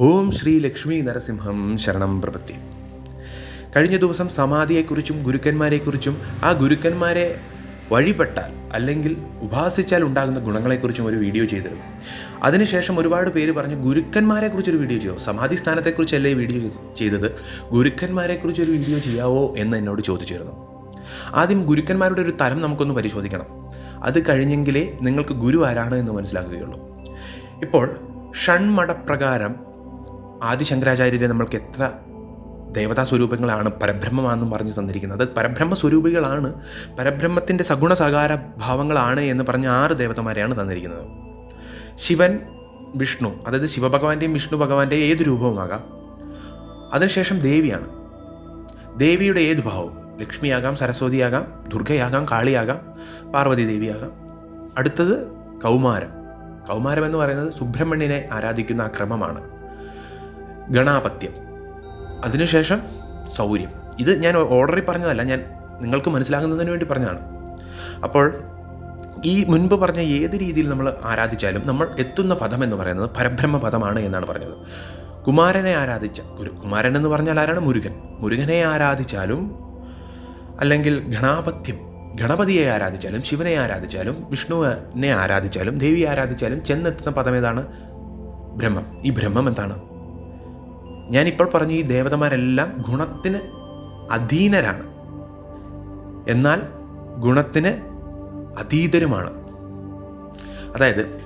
ഓം ശ്രീ ലക്ഷ്മി നരസിംഹം ശരണം പ്രപത്തി. കഴിഞ്ഞ ദിവസം സമാധിയെക്കുറിച്ചും ഗുരുക്കന്മാരെക്കുറിച്ചും ആ ഗുരുക്കന്മാരെ വഴിപെട്ടാൽ അല്ലെങ്കിൽ ഉപാസിച്ചാൽ ഉണ്ടാകുന്ന ഗുണങ്ങളെക്കുറിച്ചും ഒരു വീഡിയോ ചെയ്തിരുന്നു. അതിനുശേഷം ഒരുപാട് പേര് പറഞ്ഞു ഗുരുക്കന്മാരെക്കുറിച്ചൊരു വീഡിയോ ചെയ്യോ? സമാധി സ്ഥാനത്തെക്കുറിച്ചല്ലേ വീഡിയോ ചെയ്തത്? ഗുരുക്കന്മാരെക്കുറിച്ചൊരു വീഡിയോ ചെയ്യാവോ എന്ന് എന്നോട് ചോദിച്ചിരുന്നു. ആദ്യം ഗുരുക്കന്മാരുടെ ഒരു തലം നമുക്കൊന്ന് പരിശോധിക്കണം. അത് കഴിഞ്ഞെങ്കിലേ നിങ്ങൾക്ക് ഗുരു ആരാണ് എന്ന് മനസ്സിലാക്കുകയുള്ളൂ. ഇപ്പോൾ ഷൺമടപ്രകാരം ആദിശങ്കരാചാര്യരെ നമ്മൾക്ക് എത്ര ദേവതാ സ്വരൂപങ്ങളാണ് പരബ്രഹ്മമാണെന്നും പറഞ്ഞു തന്നിരിക്കുന്നത്. പരബ്രഹ്മ സ്വരൂപികളാണ് പരബ്രഹ്മത്തിന്റെ സഗുണ സകാര ഭാവങ്ങളാണ് എന്ന് പറഞ്ഞ ആറ് ദേവതമാരെയാണ് തന്നിരിക്കുന്നത്. ശിവൻ വിഷ്ണു അതായത് ശിവഭഗവാന്റെയും വിഷ്ണു ഭഗവാന്റെയും ഏത് രൂപവുമാകാം അതിനുശേഷം ദേവിയാണ്. ദേവിയുടെ ഏത് ഭാവവും? ലക്ഷ്മിയാകാം സരസ്വതിയാകാം ദുർഗയാകാം കാളിയാകാം പാർവതി ദേവിയാകാം. അടുത്തത് കൗമാരം. കൗമാരം എന്ന് പറയുന്നത് സുബ്രഹ്മണ്യനെ ആരാധിക്കുന്ന ആ ക്രമമാണ് ഗണാപത്യം. അതിനുശേഷം സൗര്യം. ഇത് ഞാൻ ഓർഡറിൽ പറഞ്ഞതല്ല ഞാൻ നിങ്ങൾക്ക് മനസ്സിലാകുന്നതിന് വേണ്ടി പറഞ്ഞതാണ്. അപ്പോൾ ഈ മുൻപ് പറഞ്ഞ ഏത് രീതിയിൽ നമ്മൾ ആരാധിച്ചാലും നമ്മൾ എത്തുന്ന പദം എന്ന് പറയുന്നത് പരബ്രഹ്മ പദമാണ് എന്നാണ് പറഞ്ഞത്. കുമാരനെ ആരാധിച്ച ഗുരു കുമാരൻ എന്ന് പറഞ്ഞാൽ ആരാണ്? മുരുകൻ. മുരുകനെ ആരാധിച്ചാലും അല്ലെങ്കിൽ ഗണാപത്യം ഗണപതിയെ ആരാധിച്ചാലും ശിവനെ ആരാധിച്ചാലും വിഷ്ണുവിനെ ആരാധിച്ചാലും ദേവിയെ ആരാധിച്ചാലും ചെന്നെത്തുന്ന പദം ഏതാണ്? ബ്രഹ്മം. ഈ ബ്രഹ്മം എന്താണ്? ഞാനിപ്പോൾ പറഞ്ഞു ഈ ദേവതമാരെല്ലാം ഗുണത്തിന് അധീനരാണ്. എന്നാൽ ഗുണത്തിന് അതീതരുമാണ്. അതായത്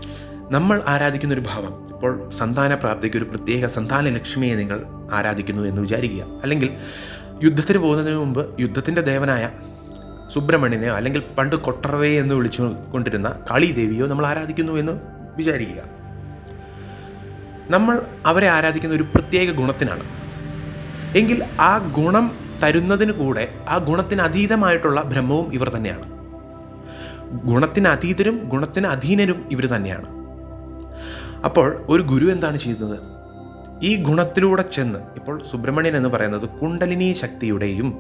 നമ്മൾ ആരാധിക്കുന്ന ഒരു ഭാവം ഇപ്പോൾ സന്താന പ്രാപ്തിക്ക് ഒരു പ്രത്യേക സന്താന ലക്ഷ്മിയെ നിങ്ങൾ ആരാധിക്കുന്നു എന്ന് വിചാരിക്കുക. അല്ലെങ്കിൽ യുദ്ധത്തിന് പോകുന്നതിന് മുമ്പ് യുദ്ധത്തിന്റെ ദേവനായ സുബ്രഹ്മണ്യനെയോ അല്ലെങ്കിൽ പണ്ട് കൊട്ടറവയെ എന്ന് വിളിച്ചു കൊണ്ടിരുന്ന കാളി ദേവിയോ നമ്മൾ ആരാധിക്കുന്നു എന്ന് വിചാരിക്കുക. നമ്മൾ അവരെ ആരാധിക്കുന്ന ഒരു പ്രത്യേക ഗുണത്തിനാണ്. എങ്കിൽ ആ ഗുണം തരുന്നതിന് കൂടെ ആ ഗുണത്തിന് അതീതമായിട്ടുള്ള ബ്രഹ്മവും ഇവർ തന്നെയാണ്. ഗുണത്തിന് അതീതരും ഗുണത്തിന് അധീനരും ഇവർ തന്നെയാണ്. അപ്പോൾ ഒരു ഗുരു എന്താണ് ചെയ്യുന്നത്? ഈ ഗുണത്തിലൂടെ ചെന്ന് ഇപ്പോൾ സുബ്രഹ്മണ്യൻ എന്ന് പറയുന്നത് കുണ്ടലിനി ശക്തിയുടെയും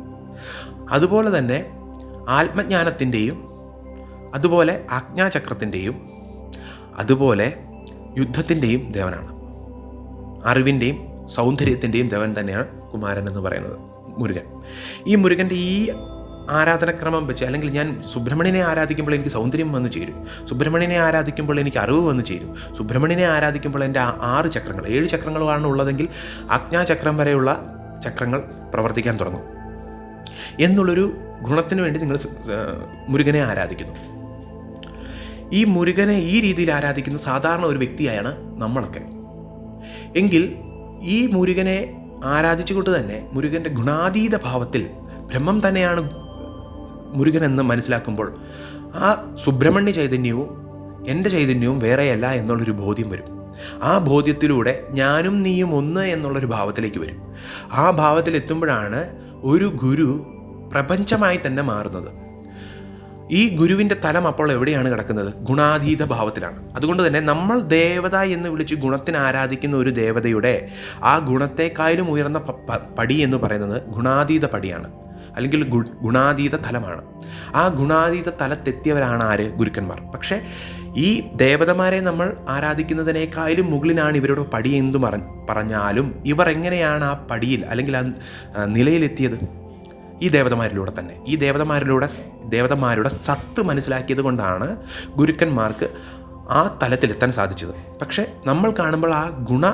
അതുപോലെ തന്നെ ആത്മജ്ഞാനത്തിന്റെയും അതുപോലെ ആജ്ഞാചക്രത്തിന്റെയും അതുപോലെ യുദ്ധത്തിന്റെയും ദേവനാണ്. അറിവിന്റെയും സൗന്ദര്യത്തിന്റെയും ദേവൻ തന്നെയാണ് കുമാരൻ എന്ന് പറയുന്നത് മുരുകൻ. ഈ മുരുകന്റെ ഈ ആരാധനക്രമം വെച്ച് അല്ലെങ്കിൽ ഞാൻ സുബ്രഹ്മണ്യനെ ആരാധിക്കുമ്പോൾ എനിക്ക് സൗന്ദര്യം വന്നു ചേരും. സുബ്രഹ്മണ്യനെ ആരാധിക്കുമ്പോൾ എനിക്ക് അറിവ് വന്നു ചേരും. സുബ്രഹ്മണ്യനെ ആരാധിക്കുമ്പോൾ എന്റെ ആറ് ചക്രങ്ങൾ ഏഴ് ചക്രങ്ങളുമാണ് ഉള്ളതെങ്കിൽ ആജ്ഞാചക്രം വരെയുള്ള ചക്രങ്ങൾ പ്രവർത്തിക്കാൻ തുടങ്ങും. എന്നുള്ളൊരു ഗുണത്തിന് വേണ്ടി നിങ്ങൾ മുരുകനെ ആരാധിക്കുന്നു. ഈ മുരുകനെ ഈ രീതിയിൽ ആരാധിക്കുന്ന സാധാരണ ഒരു വ്യക്തിയാണ് നമ്മളൊക്കെ. എങ്കിൽ ഈ മുരുകനെ ആരാധിച്ചുകൊണ്ട് തന്നെ മുരുകന്റെ ഗുണാതീത ഭാവത്തിൽ ബ്രഹ്മം തന്നെയാണ് മുരുകൻ എന്ന് മനസ്സിലാക്കുമ്പോൾ ആ സുബ്രഹ്മണ്യ ചൈതന്യവും എന്റെ ചൈതന്യവും വേറെയല്ല എന്നുള്ളൊരു ബോധ്യം വരും. ആ ബോധ്യത്തിലൂടെ ഞാനും നീയും ഒന്ന് എന്നുള്ളൊരു ഭാവത്തിലേക്ക് വരും. ആ ഭാവത്തിലെത്തുമ്പോഴാണ് ഒരു ഗുരു പ്രപഞ്ചമായി തന്നെ മാറുന്നത്. ഈ ഗുരുവിന്റെ തലം അപ്പോൾ എവിടെയാണ് കിടക്കുന്നത്? ഗുണാതീത ഭാവത്തിലാണ്. അതുകൊണ്ട് തന്നെ നമ്മൾ ദേവത എന്ന് വിളിച്ച് ഗുണത്തിന് ആരാധിക്കുന്ന ഒരു ദേവതയുടെ ആ ഗുണത്തെക്കാളും ഉയർന്ന പടി എന്ന് പറയുന്നത് ഗുണാതീത പടിയാണ്. അല്ലെങ്കിൽ ഗുണാതീത തലമാണ്. ആ ഗുണാതീത തലത്തെത്തിയവരാണ് ആര്? ഗുരുക്കന്മാർ. പക്ഷേ ഈ ദേവതമാരെ നമ്മൾ ആരാധിക്കുന്നതിനേക്കാളും മുകളിലാണ് ഇവരുടെ പടി എന്തു പറഞ്ഞാലും ഇവർ എങ്ങനെയാണ് ആ പടിയിൽ അല്ലെങ്കിൽ ആ നിലയിലെത്തിയത്? ഈ ദേവതമാരിലൂടെ തന്നെ. ഈ ദേവതമാരിലൂടെ ദേവതമാരുടെ സത്ത് മനസ്സിലാക്കിയത് കൊണ്ടാണ് ഗുരുക്കന്മാർക്ക് ആ തലത്തിലെത്താൻ സാധിച്ചത്. പക്ഷേ നമ്മൾ കാണുമ്പോൾ ആ ഗുണ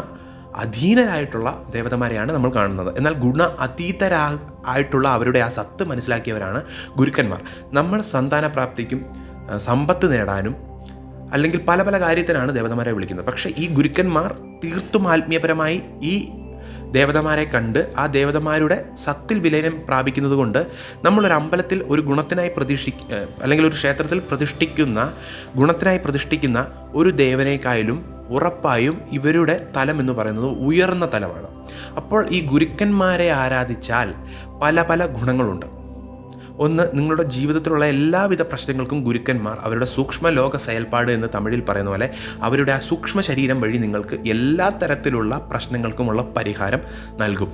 അധീനരായിട്ടുള്ള ദേവതമാരെയാണ് നമ്മൾ കാണുന്നത്. എന്നാൽ ഗുണ അതീതരാ ആയിട്ടുള്ള അവരുടെ ആ സത്ത് മനസ്സിലാക്കിയവരാണ് ഗുരുക്കന്മാർ. നമ്മൾ സന്താനപ്രാപ്തിക്കും സമ്പത്ത് നേടാനും അല്ലെങ്കിൽ പല പല കാര്യത്തിനാണ് ദേവതമാരെ വിളിക്കുന്നത്. പക്ഷേ ഈ ഗുരുക്കന്മാർ തീർത്തും ആത്മീയപരമായി ഈ ദേവതമാരെ കണ്ട് ആ ദേവതമാരുടെ സത്തിൽ വിലയനം പ്രാപിക്കുന്നത് കൊണ്ട് നമ്മളൊരു അമ്പലത്തിൽ ഒരു ഗുണത്തിനായി പ്രതിഷ്ഠി അല്ലെങ്കിൽ ഒരു ക്ഷേത്രത്തിൽ പ്രതിഷ്ഠിക്കുന്ന ഗുണത്തിനായി പ്രതിഷ്ഠിക്കുന്ന ഒരു ദേവനേക്കായാലും ഉറപ്പായും ഇവരുടെ തലം എന്ന് പറയുന്നത് ഉയർന്ന തലമാണ്. അപ്പോൾ ഈ ഗുരുക്കന്മാരെ ആരാധിച്ചാൽ പല പല ഗുണങ്ങളുണ്ട്. ഒന്ന് നിങ്ങളുടെ ജീവിതത്തിലുള്ള എല്ലാവിധ പ്രശ്നങ്ങൾക്കും ഗുരുക്കന്മാർ അവരുടെ സൂക്ഷ്മ ലോക സയൽപ്പാട് എന്ന് തമിഴിൽ പറയുന്ന പോലെ അവരുടെ ആ സൂക്ഷ്മ ശരീരം വഴി നിങ്ങൾക്ക് എല്ലാ തരത്തിലുള്ള പ്രശ്നങ്ങൾക്കുമുള്ള പരിഹാരം നൽകും.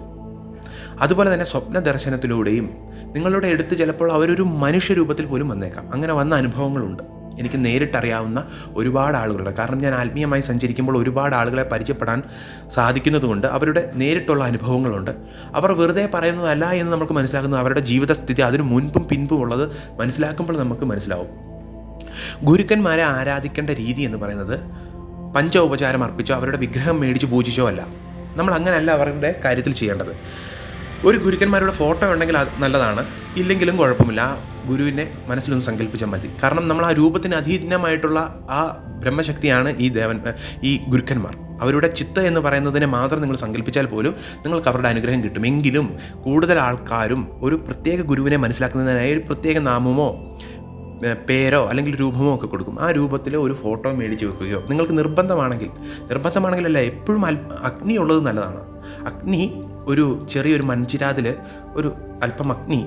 അതുപോലെ തന്നെ സ്വപ്ന ദർശനത്തിലൂടെയും നിങ്ങളുടെ അടുത്ത് ചിലപ്പോൾ അവരൊരു മനുഷ്യരൂപത്തിൽ പോലും വന്നേക്കാം. അങ്ങനെ വന്ന അനുഭവങ്ങളുണ്ട്. എനിക്ക് നേരിട്ടറിയാവുന്ന ഒരുപാട് ആളുകളുണ്ട്. കാരണം ഞാൻ ആത്മീയമായി സഞ്ചരിക്കുമ്പോൾ ഒരുപാട് ആളുകളെ പരിചയപ്പെടാൻ സാധിക്കുന്നതുകൊണ്ട് അവരുടെ നേരിട്ടുള്ള അനുഭവങ്ങളുണ്ട്. അവർ വെറുതെ പറയുന്നതല്ല എന്ന് നമുക്ക് മനസ്സിലാക്കുന്നത് അവരുടെ ജീവിതസ്ഥിതി അതിന് മുൻപും പിൻപും ഉള്ളത് മനസ്സിലാക്കുമ്പോൾ നമുക്ക് മനസ്സിലാവും. ഗുരുക്കന്മാരെ ആരാധിക്കേണ്ട രീതി എന്ന് പറയുന്നത് പഞ്ചോപചാരം അർപ്പിച്ചോ അവരുടെ വിഗ്രഹം മേടിച്ച് പൂജിച്ചോ അല്ല. നമ്മൾ അങ്ങനെയല്ല അവരുടെ കാര്യത്തിൽ ചെയ്യേണ്ടത്. ഒരു ഗുരുക്കന്മാരുടെ ഫോട്ടോ ഉണ്ടെങ്കിൽ നല്ലതാണ്. ഇല്ലെങ്കിലും കുഴപ്പമില്ല. ഗുരുവിനെ മനസ്സിലൊന്ന് സങ്കല്പിച്ചാൽ മതി. കാരണം നമ്മൾ ആ രൂപത്തിന് അധീനമായിട്ടുള്ള ആ ബ്രഹ്മശക്തിയാണ് ഈ ദേവൻ ഈ ഗുരുക്കന്മാർ. അവരുടെ ചിത്ത എന്ന് പറയുന്നതിനെ മാത്രം നിങ്ങൾ സങ്കല്പിച്ചാൽ പോലും നിങ്ങൾക്ക് അവരുടെ അനുഗ്രഹം കിട്ടും. എങ്കിലും കൂടുതൽ ആൾക്കാരും ഒരു പ്രത്യേക ഗുരുവിനെ മനസ്സിലാക്കുന്നതിനായി ഒരു പ്രത്യേക നാമമോ പേരോ അല്ലെങ്കിൽ രൂപമോ ഒക്കെ കൊടുക്കും. ആ രൂപത്തിൽ ഒരു ഫോട്ടോ മേടിച്ച് വെക്കുകയോ നിങ്ങൾക്ക് നിർബന്ധമാണെങ്കിൽ നിർബന്ധമാണെങ്കിലല്ല എപ്പോഴും അഗ്നി ഉള്ളത് നല്ലതാണ്. അഗ്നി ഒരു ചെറിയൊരു മൺചിരാതിൽ ഒരു അല്പം അഗ്നി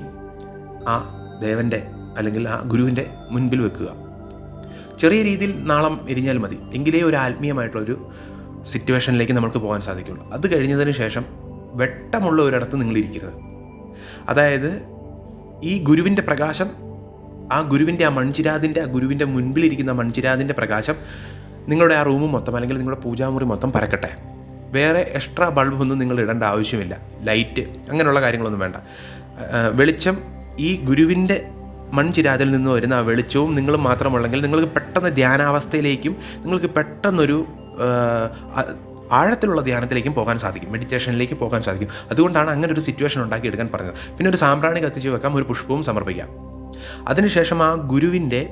ആ ദേവന്റെ അല്ലെങ്കിൽ ആ ഗുരുവിന്റെ മുൻപിൽ വെക്കുക. ചെറിയ രീതിയിൽ നാളം എരിഞ്ഞാൽ മതി. എങ്കിലേ ഒരു ആത്മീയമായിട്ടുള്ളൊരു സിറ്റുവേഷനിലേക്ക് നമുക്ക് പോകാൻ സാധിക്കുള്ളൂ. അത് കഴിഞ്ഞതിന് ശേഷം വെട്ടമുള്ള ഒരിടത്ത് നിങ്ങളിരിക്കരുത് അതായത് ഈ ഗുരുവിന്റെ പ്രകാശം ആ ഗുരുവിന്റെ ആ മൺചിരാതിന്റെ ആ ഗുരുവിന്റെ മുൻപിലിരിക്കുന്ന മൺചിരാതിന്റെ പ്രകാശം നിങ്ങളുടെ ആ റൂം മൊത്തം അല്ലെങ്കിൽ നിങ്ങളുടെ പൂജാമുറി മൊത്തം പരക്കട്ടെ. വേറെ എക്സ്ട്രാ ബൾബൊന്നും നിങ്ങൾ ഇടേണ്ട ആവശ്യമില്ല. ലൈറ്റ് അങ്ങനെയുള്ള കാര്യങ്ങളൊന്നും വേണ്ട. വെളിച്ചം ഈ ഗുരുവിന്റെ മൺചിരാതിൽ നിന്ന് വരുന്ന ആ വെളിച്ചവും നിങ്ങൾ മാത്രമുള്ളെങ്കിൽ നിങ്ങൾക്ക് പെട്ടെന്ന് ധ്യാനാവസ്ഥയിലേക്കും നിങ്ങൾക്ക് പെട്ടെന്നൊരു ആഴത്തിലുള്ള ധ്യാനത്തിലേക്കും പോകാൻ സാധിക്കും. മെഡിറ്റേഷനിലേക്ക് പോകാൻ സാധിക്കും. അതുകൊണ്ടാണ് അങ്ങനെ ഒരു സിറ്റുവേഷൻ ഉണ്ടാക്കിയെടുക്കാൻ പറഞ്ഞത്. പിന്നെ ഒരു സാമ്പ്രാണി കത്തിച്ച് വെക്കാം ഒരു പുഷ്പവും സമർപ്പിക്കാം. അതിനുശേഷം ആ ഗുരുവിന്റെ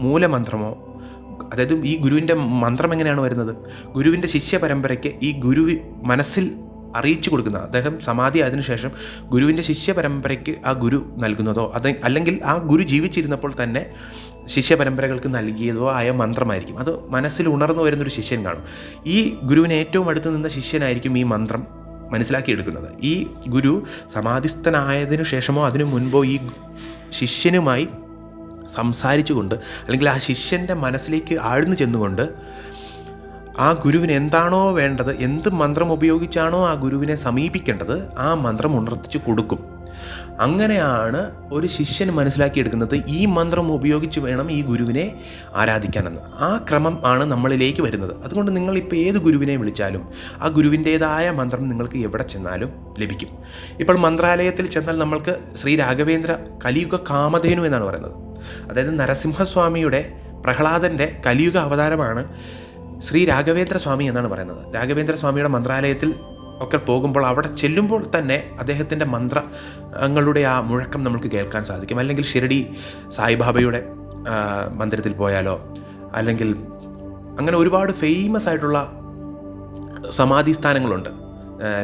മൂലമന്ത്രമോ അതായത് ഈ ഗുരുവിന്റെ മന്ത്രം എങ്ങനെയാണ് വരുന്നത്? ഗുരുവിന്റെ ശിഷ്യ പരമ്പരയ്ക്ക് ഈ ഗുരു മനസ്സിൽ അറിയിച്ചു കൊടുക്കുന്ന അദ്ദേഹം സമാധി ആയതിനു ശേഷം ഗുരുവിന്റെ ശിഷ്യ പരമ്പരയ്ക്ക് ആ ഗുരു നൽകുന്നതോ അത് അല്ലെങ്കിൽ ആ ഗുരു ജീവിച്ചിരുന്നപ്പോൾ തന്നെ ശിഷ്യ പരമ്പരകൾക്ക് നൽകിയതോ ആയ മന്ത്രമായിരിക്കും. അത് മനസ്സിൽ ഉണർന്നു വരുന്നൊരു ശിഷ്യൻ കാണും. ഈ ഗുരുവിന് ഏറ്റവും അടുത്ത് നിന്ന ശിഷ്യനായിരിക്കും ഈ മന്ത്രം മനസ്സിലാക്കിയെടുക്കുന്നത്. ഈ ഗുരു സമാധിസ്ഥനായതിനു ശേഷമോ അതിനു മുൻപോ ഈ ശിഷ്യനുമായി സംസാരിച്ചുകൊണ്ട് അല്ലെങ്കിൽ ആ ശിഷ്യന്റെ മനസ്സിലേക്ക് ആഴ്ന്നു ചെന്നുകൊണ്ട് ആ ഗുരുവിന് എന്താണോ വേണ്ടത് എന്ത് മന്ത്രം ഉപയോഗിച്ചാണോ ആ ഗുരുവിനെ സമീപിക്കേണ്ടത് ആ മന്ത്രം ഉണർത്തിച്ച് കൊടുക്കും. അങ്ങനെയാണ് ഒരു ശിഷ്യൻ മനസ്സിലാക്കിയെടുക്കുന്നത് ഈ മന്ത്രം ഉപയോഗിച്ച് വേണം ഈ ഗുരുവിനെ ആരാധിക്കാനെന്ന്. ആ ക്രമം ആണ് നമ്മളിലേക്ക് വരുന്നത്. അതുകൊണ്ട് നിങ്ങൾ ഇപ്പോൾ ഏത് ഗുരുവിനെ വിളിച്ചാലും ആ ഗുരുവിന്റേതായ മന്ത്രം നിങ്ങൾക്ക് എവിടെ ചെന്നാലും ലഭിക്കും. ഇപ്പോൾ മന്ത്രാലയത്തിൽ ചെന്നാൽ നമ്മൾക്ക് ശ്രീ രാഘവേന്ദ്ര കലിയുഗ കാമധേനു എന്നാണ് പറയുന്നത്. അതായത് നരസിംഹസ്വാമിയുടെ പ്രഹ്ലാദന്റെ കലിയുഗ അവതാരമാണ് ശ്രീ രാഘവേന്ദ്ര സ്വാമി എന്നാണ് പറയുന്നത്. രാഘവേന്ദ്ര സ്വാമിയുടെ മന്ത്രാലയത്തിൽ ഒക്കെ പോകുമ്പോൾ അവിടെ ചെല്ലുമ്പോൾ തന്നെ അദ്ദേഹത്തിന്റെ മന്ത്രങ്ങളുടെ ആ മുഴക്കം നമുക്ക് കേൾക്കാൻ സാധിക്കും. അല്ലെങ്കിൽ ഷിരഡി സായിബാബയുടെ മന്ദിരത്തിൽ പോയാലോ അല്ലെങ്കിൽ അങ്ങനെ ഒരുപാട് ഫേമസ് ആയിട്ടുള്ള സമാധി സ്ഥാനങ്ങളുണ്ട്.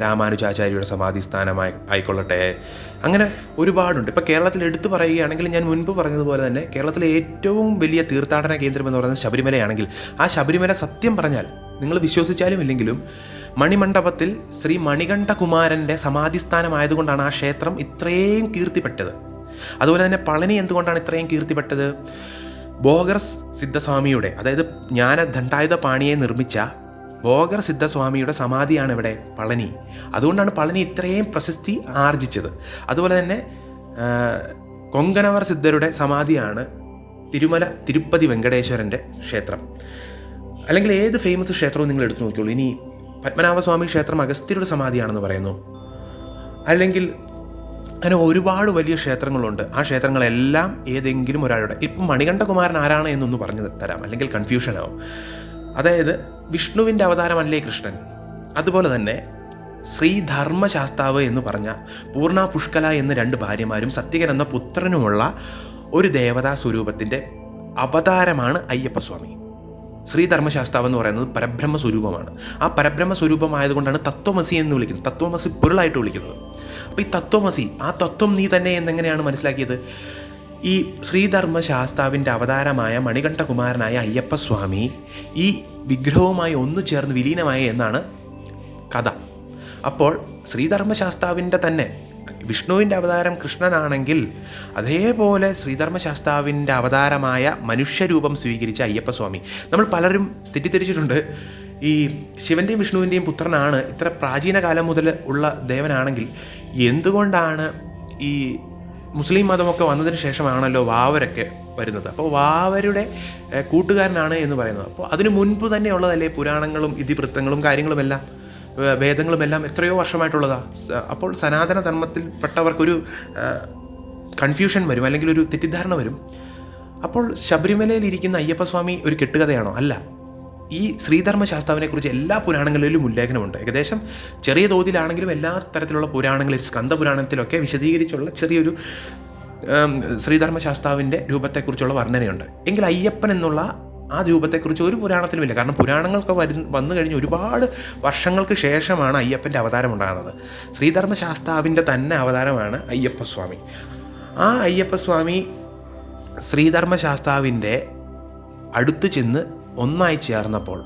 രാമാനുജാചാര്യയുടെ സമാധി സ്ഥാനമായി ആയിക്കൊള്ളട്ടെ. അങ്ങനെ ഒരുപാടുണ്ട്. ഇപ്പോൾ കേരളത്തിൽ എടുത്തു പറയുകയാണെങ്കിൽ ഞാൻ മുൻപ് പറഞ്ഞതുപോലെ തന്നെ കേരളത്തിലെ ഏറ്റവും വലിയ തീർത്ഥാടന കേന്ദ്രം എന്ന് പറയുന്നത് ശബരിമലയാണെങ്കിൽ ആ ശബരിമല സത്യം പറഞ്ഞാൽ നിങ്ങൾ വിശ്വസിച്ചാലും ഇല്ലെങ്കിലും മണിമണ്ഡപത്തിൽ ശ്രീ മണികണ്ഠകുമാരന്റെ സമാധി സ്ഥാനമായതുകൊണ്ടാണ് ആ ക്ഷേത്രം ഇത്രയും കീർത്തിപ്പെട്ടത്. അതുപോലെ തന്നെ പളനി എന്തുകൊണ്ടാണ് ഇത്രയും കീർത്തിപ്പെട്ടത്? ബോഗർസ് സിദ്ധസ്വാമിയുടെ അതായത് ജ്ഞാന ദണ്ഡായുധ പാണിയെ നിർമ്മിച്ച ബോഗർ സിദ്ധസ്വാമിയുടെ സമാധിയാണ് ഇവിടെ പളനി. അതുകൊണ്ടാണ് പളനി ഇത്രയും പ്രശസ്തി ആർജിച്ചത്. അതുപോലെ തന്നെ കൊങ്കണവർ സിദ്ധരുടെ സമാധിയാണ് തിരുമല തിരുപ്പതി വെങ്കടേശ്വരന്റെ ക്ഷേത്രം. അല്ലെങ്കിൽ ഏത് ഫേമസ് ക്ഷേത്രവും നിങ്ങൾ എടുത്തു നോക്കിയുള്ളൂ ഇനി പത്മനാഭസ്വാമി ക്ഷേത്രം അഗസ്ത്യരുടെ സമാധിയാണെന്ന് പറയുന്നു. അല്ലെങ്കിൽ അങ്ങനെ ഒരുപാട് വലിയ ക്ഷേത്രങ്ങളുണ്ട്. ആ ക്ഷേത്രങ്ങളെല്ലാം ഏതെങ്കിലും ഒരാളുടെ ഇപ്പം മണികണ്ഠകുമാരൻ ആരാണ് എന്നൊന്ന് പറഞ്ഞു തരാം. അല്ലെങ്കിൽ കൺഫ്യൂഷൻ ആവും. അതായത് വിഷ്ണുവിന്റെ അവതാരമല്ലേ കൃഷ്ണൻ? അതുപോലെ തന്നെ ശ്രീ ധർമ്മശാസ്താവ് എന്ന് പറഞ്ഞ പൂർണ പുഷ്കല എന്ന രണ്ട് ഭാര്യമാരും സത്യകൻ എന്ന പുത്രനുമുള്ള ഒരു ദേവതാ സ്വരൂപത്തിന്റെ അവതാരമാണ് അയ്യപ്പസ്വാമി. ശ്രീ ധർമ്മശാസ്താവ് എന്ന് പറയുന്നത് പരബ്രഹ്മ സ്വരൂപമാണ്. ആ പരബ്രഹ്മ സ്വരൂപമായതുകൊണ്ടാണ് തത്വമസി എന്ന് വിളിക്കുന്നത്. തത്വമസി പൊരുളായിട്ട് വിളിക്കുന്നത്. അപ്പോൾ ഈ തത്വമസി ആ തത്വം നീ തന്നെ എന്നെങ്ങനെയാണ് മനസ്സിലാക്കിയത്? ഈ ശ്രീധർമ്മശാസ്താവിന്റെ അവതാരമായ മണികണ്ഠകുമാരനായ അയ്യപ്പസ്വാമി ഈ വിഗ്രഹവുമായി ഒന്നു ചേർന്ന് വിലീനമായി എന്നാണ് കഥ. അപ്പോൾ ശ്രീധർമ്മശാസ്താവിന്റെ തന്നെ വിഷ്ണുവിന്റെ അവതാരം കൃഷ്ണനാണെങ്കിൽ അതേപോലെ ശ്രീധർമ്മശാസ്താവിന്റെ അവതാരമായ മനുഷ്യരൂപം സ്വീകരിച്ച അയ്യപ്പസ്വാമി. നമ്മൾ പലരും തെറ്റിദ്ധരിച്ചിട്ടുണ്ട്. ഈ ശിവന്റെയും വിഷ്ണുവിന്റെയും പുത്രനാണ് ഇത്ര പ്രാചീന കാലം മുതൽ ഉള്ള ദേവനാണെങ്കിൽ എന്തുകൊണ്ടാണ് ഈ മുസ്ലിം മതമൊക്കെ വന്നതിന് ശേഷമാണല്ലോ വാവരൊക്കെ വരുന്നത്. അപ്പോൾ വാവരുടെ കൂട്ടുകാരനാണ് എന്ന് പറയുന്നത്. അപ്പോൾ അതിനു മുൻപ് തന്നെ ഉള്ളതല്ലേ പുരാണങ്ങളും ഇതിവൃത്തങ്ങളും കാര്യങ്ങളുമെല്ലാം വേദങ്ങളുമെല്ലാം എത്രയോ വർഷമായിട്ടുള്ളതാ. അപ്പോൾ സനാതന ധർമ്മത്തിൽപ്പെട്ടവർക്കൊരു കൺഫ്യൂഷൻ വരും അല്ലെങ്കിൽ ഒരു തെറ്റിദ്ധാരണ വരും. അപ്പോൾ ശബരിമലയിൽ ഇരിക്കുന്ന അയ്യപ്പസ്വാമി ഒരു കെട്ടുകഥയാണോ? അല്ല. ഈ ശ്രീധർമ്മ ശാസ്താവിനെക്കുറിച്ച് എല്ലാ പുരാണങ്ങളിലും ഉല്ലേഖനമുണ്ട്. ഏകദേശം ചെറിയ തോതിലാണെങ്കിലും എല്ലാ തരത്തിലുള്ള പുരാണങ്ങളിൽ സ്കന്ധപുരാണത്തിലൊക്കെ വിശദീകരിച്ചുള്ള ചെറിയൊരു ശ്രീധർമ്മ ശാസ്താവിന്റെ രൂപത്തെക്കുറിച്ചുള്ള വർണനയുണ്ട്. എങ്കിൽ അയ്യപ്പൻ എന്നുള്ള ആ രൂപത്തെക്കുറിച്ച് ഒരു പുരാണത്തിലുമില്ല. കാരണം പുരാണങ്ങൾക്ക് വരു വന്നു കഴിഞ്ഞ് ഒരുപാട് വർഷങ്ങൾക്ക് ശേഷമാണ് അയ്യപ്പന്റെ അവതാരം ഉണ്ടാകുന്നത്. ശ്രീധർമ്മ ശാസ്താവിന്റെ തന്നെ അവതാരമാണ് അയ്യപ്പസ്വാമി. ആ അയ്യപ്പസ്വാമി ശ്രീധർമ്മശാസ്താവിന്റെ അടുത്ത് ചെന്ന് ഒന്നായി ചേർന്നപ്പോൾ